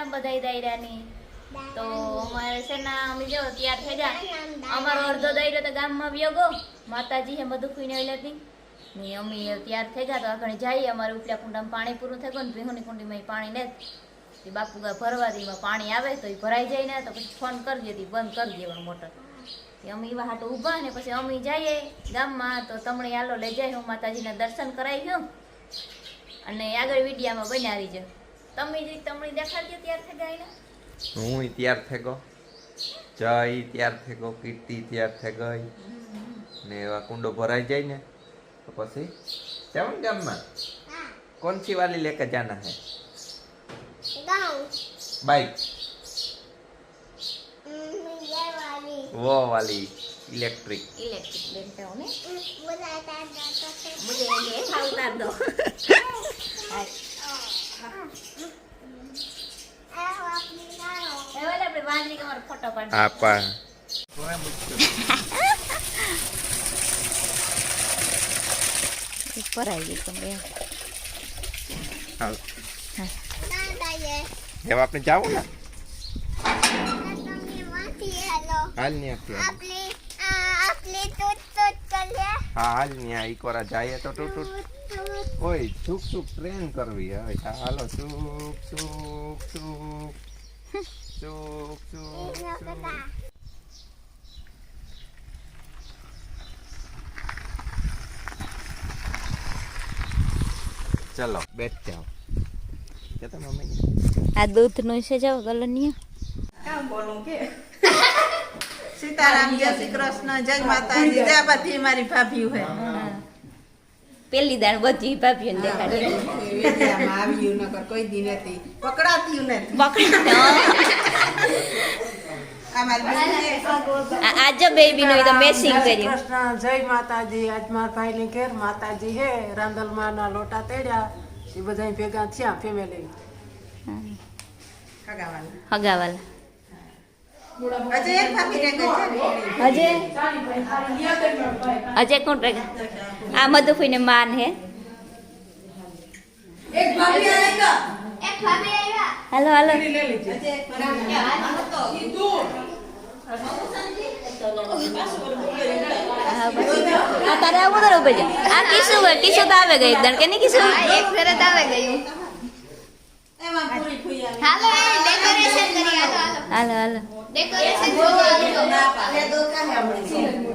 રામ બધાય દાયરાની. તો અમારે છે ને, અમે જો તૈયાર થઈ ગયા. અમારો અડધો દાયરો તો ગામમાં વ્યો ગયો. માતાજી હે બધું ખુઈને આવેલી ને અમે તૈયાર થઈ ગયા તો આગળ જઈએ. અમારે ઉપલા કુંડામાં પાણી પૂરું થઈ ગયું ને ભીહોની કુંડીમાં પાણી ને તે બાપુ ગા ભરવા દે પાણી આવે તો એ ભરાઈ જાય ને, તો પછી ફોન કરી દેતી બંધ કરી દેવા મોટર. અમે એવા હાટો ઊભા ને પછી અમે જઈએ ગામમાં. તો તમને આલો લઈ જાય હું માતાજીના દર્શન કરાવી ગયું. અને આગળ વિડીયામાં બનાવી રહીજો તમે જે તમને દેખાડજો ત્યાર થઈ ગયા એના? હું તૈયાર થઈ ગયો જય તૈયાર થઈ ગયો કીર્તિ તૈયાર થઈ ગઈ ને એવા કુંડો ભરાઈ જાય ને તો પછી જવાનું ગામમાં कौन सी वाली लेकर जाना है बाइक वो वाली इलेक्ट्रिक इलेक्ट्रिक लेते हो ने मुझे ये था उतार दो એ વાલા આપણે વાંદરી કે મારો ફોટો પાડ apa ઉપર આવી ગઈ તમે હાલ હવે આપણે જાવું ને હાલ ને અત્યારે હા હાલ ને એક વાર જાય તો ટૂટ ટૂટ ઓય સુખ સુખ ટ્રેન કરવી હવે હાલો સુખ સુખ સુખ સુખ સુખ સુખ ચલો બેઠ જાઓ જતા મમ્મી આ દૂધનું છે જાવ ગલનિયા કામ બોલું કે સીતારામ જય શ્રી કૃષ્ણ જય માતાજી જય બધી મારી ભાભી હોય પેલી દાણ બધી ભાભીઓને દેખાડી. કોઈ દી નથી. પકડાતું નથી. આજે બેબી નું તો મેસિંગ જય કર્યું. કૃષ્ણ જય માતાજી. આજ મારા ભાઈ ની ઘેર માતાજી હે. રાંદલમાં ના લોટા તેડ્યા. એ બધા ભેગા થયા ફેમિલી હગાવાલા હગાવાલા હજી એક ભાભી રહે ગઈ છે ને. અજય અજય કોણ રેગા આ મધુફઈને માન હે હાલો હાલો હા, બસ. આ તારે આવું તો ઉભે જા. આ કિસ્સુ હે કિસ્સુ તો આવે ગઈ એકદમ કે નહીં કિસ્સુ એક ફેરે તો આવે ગયું એમાં પૂરી ફૂઈ આવી. હાલો હાલો ના પાડે. એ તો કાંઈ સાંભળી.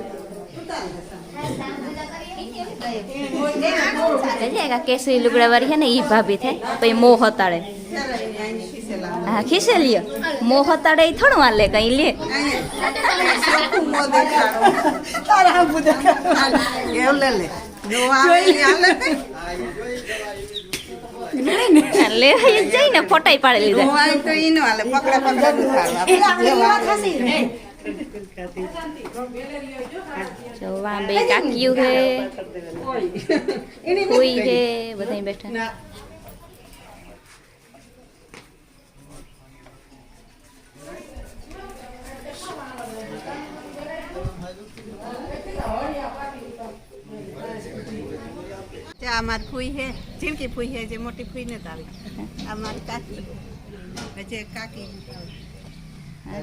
જાયગા કેસરી લુગડા વાળી છે ને ઈ ભાભી થાય પછી મોહ હતાડે. હા ખીસે લ્યો મોહ હતાડે થોડું વાર લે કઈ લે આવે એ હાલે ને. લે જાય ને ફોટાઈ પાડી જો લીધા તો ઈ ન હાલે. પકડે પકડે ન થાય. આપણે જેવા. જો બે કાકીયું હે કોઈ હે બધા બેઠા આ મારી ફૂઈ હે ઝીણકી ફૂઈ હે જે મોટી ફૂઈ નથી આવી. આ મારી કાકી. જે કાકી.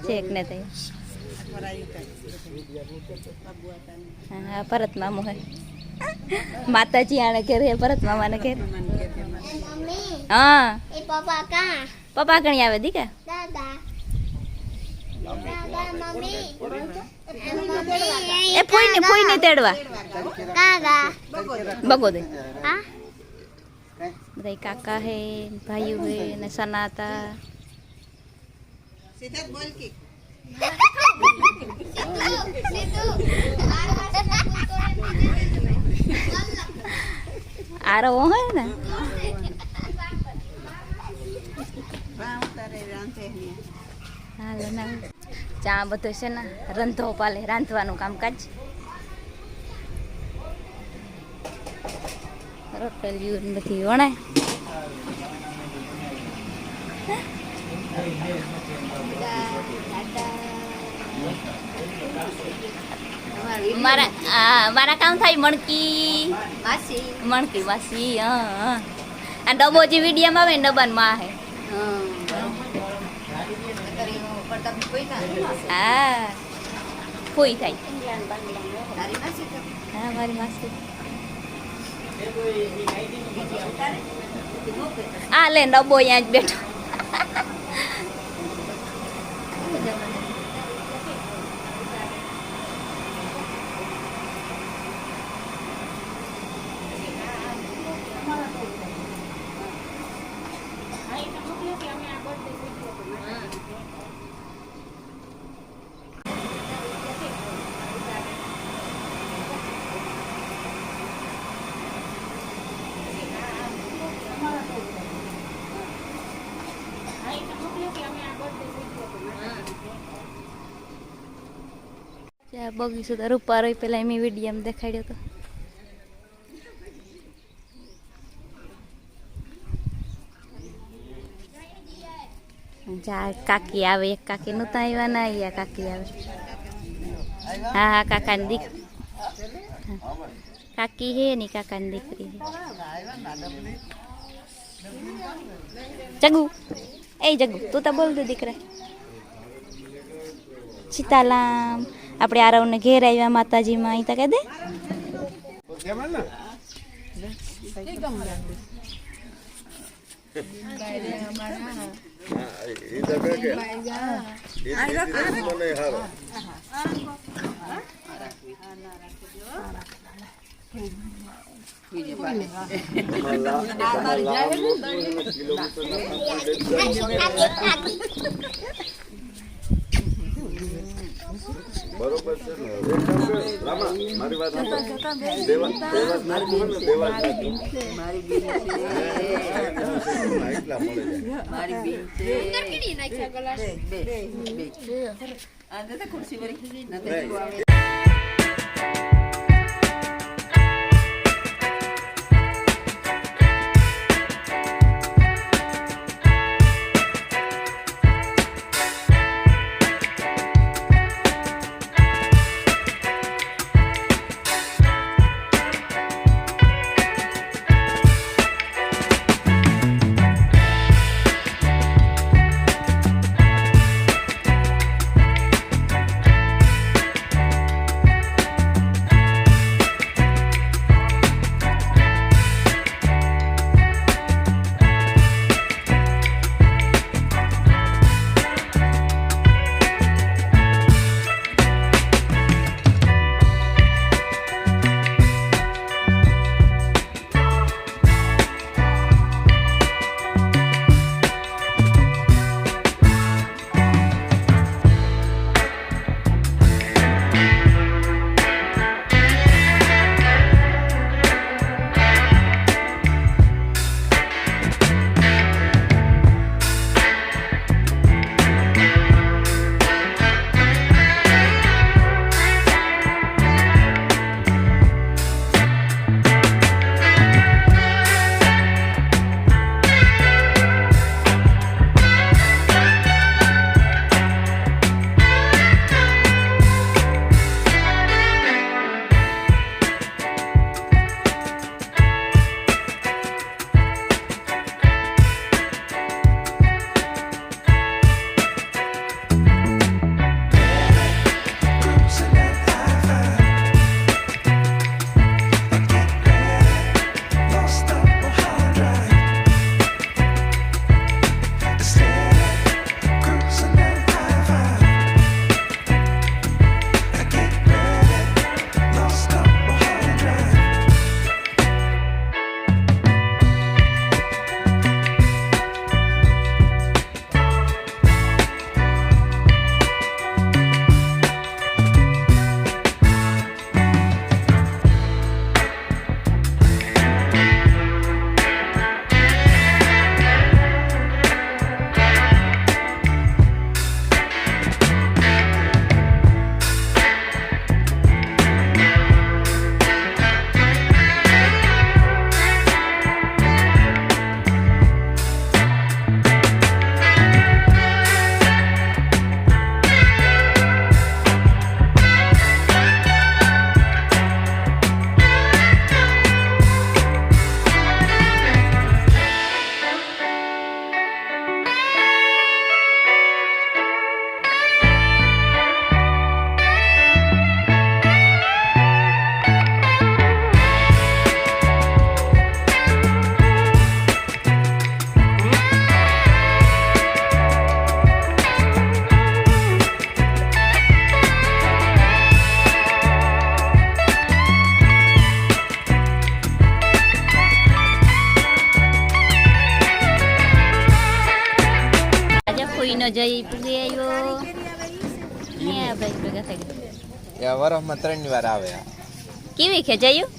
છે એક ને તઈ ને. પરત મામુ હે. માતાજી આને ઘેર હે પરત મામાને ઘેર. ઘેર હા એ પપ્પા કા? પપ્પા કણી આવે દીકા? દાદા. દાદા મમ્મી. એ ફોઈને ફોઈને તેડવા. કાકા બગો દે હા? બધા કાકા હે ભાઈઓ હે ને સનાતા. કી. આરો હોય ને. ઉતારે ચા બધું છે ને રંધો પાલે રાંધવાનું કામકાજ. રોટલીયું બધી વણાય મારા કામ થાય મણકી. મણકી વાસી હા આ ડબો જે વિડીયામાં આવે ને ડબ્બામાં આવે. હે. હા ફૂઈ થાય હા મારી માસી આ લે ડબ્બો અહીંયા જ બેઠો ત્યાં બગીચો તો રૂપારો પેલા એમ વીડિયો દેખાડ્યો તો. જા કાકી આવે, એક કાકી નું ત્યાં આવ્યા ના અહીંયા કાકી આવે. હા હા, કાકાની દીક કાકી હે ની કાકાની દીકરી જગુ, એ જગુ, તું તો બોલ દે દીકરા. સીતારામ આપણે આરવને ઘેર આવ્યા માતાજીમાં અહીં તો કહી દે. બરોબર છે ને? રામા મારી વાત. એટલા મળે જાય. ખુરશી વળી વરસમાં ત્રણ વાર આવે કેવી ખેંચાયું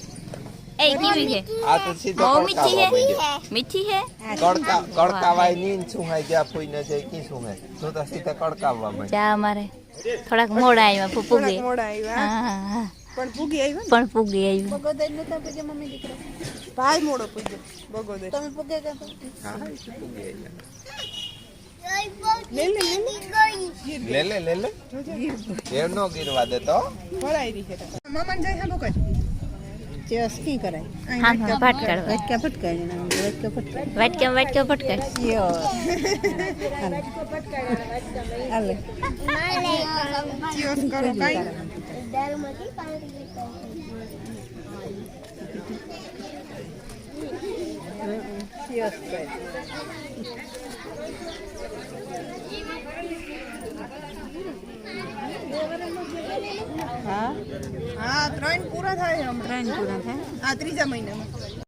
એ કેવી છે? આ તો સીધો મીઠી કડકાવા મીઠી છે? કડકા કડકાવાય નીન ને શું હાય જ્યાં ફૂઈ ન જાય કી શું હે તું તો સીધા કડકાવવા માંડ્યો. જા અમારે. થોડાક મોડા આવ્યા પુ- મોડા આવ્યા હા હા પણ ફૂગી આવ્યા પણ ફૂગી આવ્યું બગોદર નતા પૂજ્યા મમ્મી દીકરા? ભાઈ મોડો પૂજ્યો બગોદર તમે પૂગે કે હા, ફૂગી આયા. લે લે લે લે લે લે લે એમ નો ગીરવા દે તો. ભળાઈ રહી છે મામા જાય હાલો કર. ચેસ કી કરાય હા. હા ભાટ કાઢવા વટકા ફટકાય ને વટકા ફટકાય. વાટકા વાટકા પટકાડ યો. હાલે. ચેસ કરો કઈ. ચેસ કરે. હા? હા ત્રણ પૂરા થાય ત્રણ પૂરા થાય? આ ત્રીજા મહિનામાં.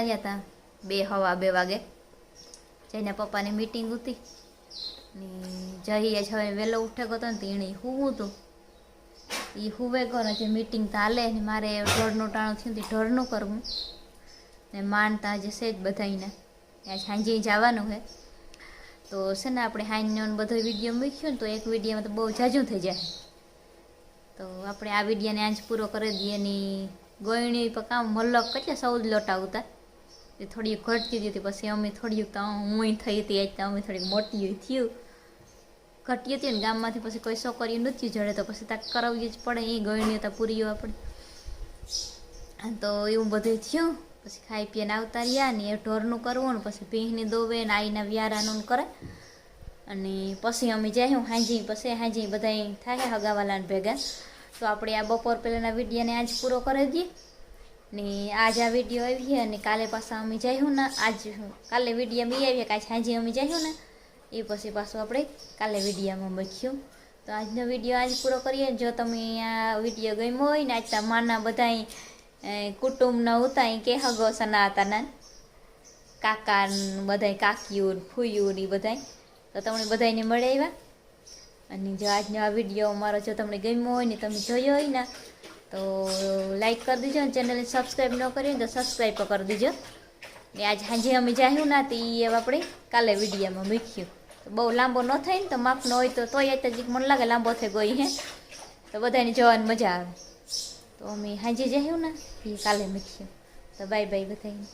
રહ્યા હતા બે હવા બે વાગે. જઈને પપ્પાની મીટિંગ હતી. ને જઈએ જ હવે વહેલો ઉઠે ગયો હતો ને તો એણે હુવું હતું એ હુવે કરો જે મીટિંગ તો હાલે ને મારે ઢોરનું ટાણું થયું હતું ઢોરનું કરવું. ને માનતા જ છે જ બધાને ત્યાં સાંજે જવાનું છે તો છે ને આપણે હાઈનો બધો વીડિયો મૂક્યો ને તો એક વિડીયોમાં તો બહુ જાજુ થઈ જાય. તો આપણે આ વિડીયોને આજ પૂરો કરી દઈએ ની ગોયણી પર કામ મલક કેટલા સૌદ લોટાવતા. એ થોડી ઘટતી હતી, પછી અમે થોડી તો હું થઈ હતી, આજ અમે થોડીક મોટી થયું. ઘટી હતી ને ગામમાંથી, પછી કોઈ છોકરીઓ નથી જડે, તો પછી તાક કરાવવી જ પડે એ ગયણી હતા પૂરીઓ આપણે તો એવું બધું થયું. પછી ખાઈ પીને આવતા રહ્યા ને, એ ઢોરનું કરવું ને, પછી ભીંહની દોવે ને, આઈના વ્યારાનું કરે. અને પછી અમે જાય હાંજી, પછી હાંજી બધા થાય હગાવાલાને ભેગા. તો આપણે આ બપોર પહેલાંના વિડીયોને આજ પૂરો કરી દઈએ. ને આજ આ વીડિયો આવી અને કાલે પાછા અમે જઈશું ને આજ કાલે વીડિયો બી આવીએ કાંઈ સાંજે અમે જઈશું ને એ પછી પાછું આપણે કાલે વિડીયામાં બચ્યું તો આજનો વીડિયો આજ પૂરો કરીએ જો તમે આ વીડિયો ગમ્યો હોય ને આજ તમારના બધા કુટુંબના હતા એ કે હગો સના હતા ના કાકા બધા કાકીઓ ને એ બધા તો તમને બધાને મળે આવ્યા અને જો આજનો આ વીડિયો અમારો જો તમને ગમ્યો હોય ને તમે જોયો હોય ને તો લાઈક કરી દીજો અને ચેનલને સબસ્ક્રાઈબ ન કરી તો સબસ્ક્રાઈબ કરી દીજો. ને આજ સાંજે અમે જાહ્યું ના, તે એ આપણે કાલે વિડીયોમાં મૂક્યું. તો બહુ લાંબો ન થાય ને, તો માફ ન હોય તો, તોય તો મને લાગે લાંબો થઈ ગઈ હે. તો બધાને જોવાની મજા આવે. તો અમે સાંજે જાહ્યું ને એ કાલે મૂક્યું. તો બાય બાય બધાને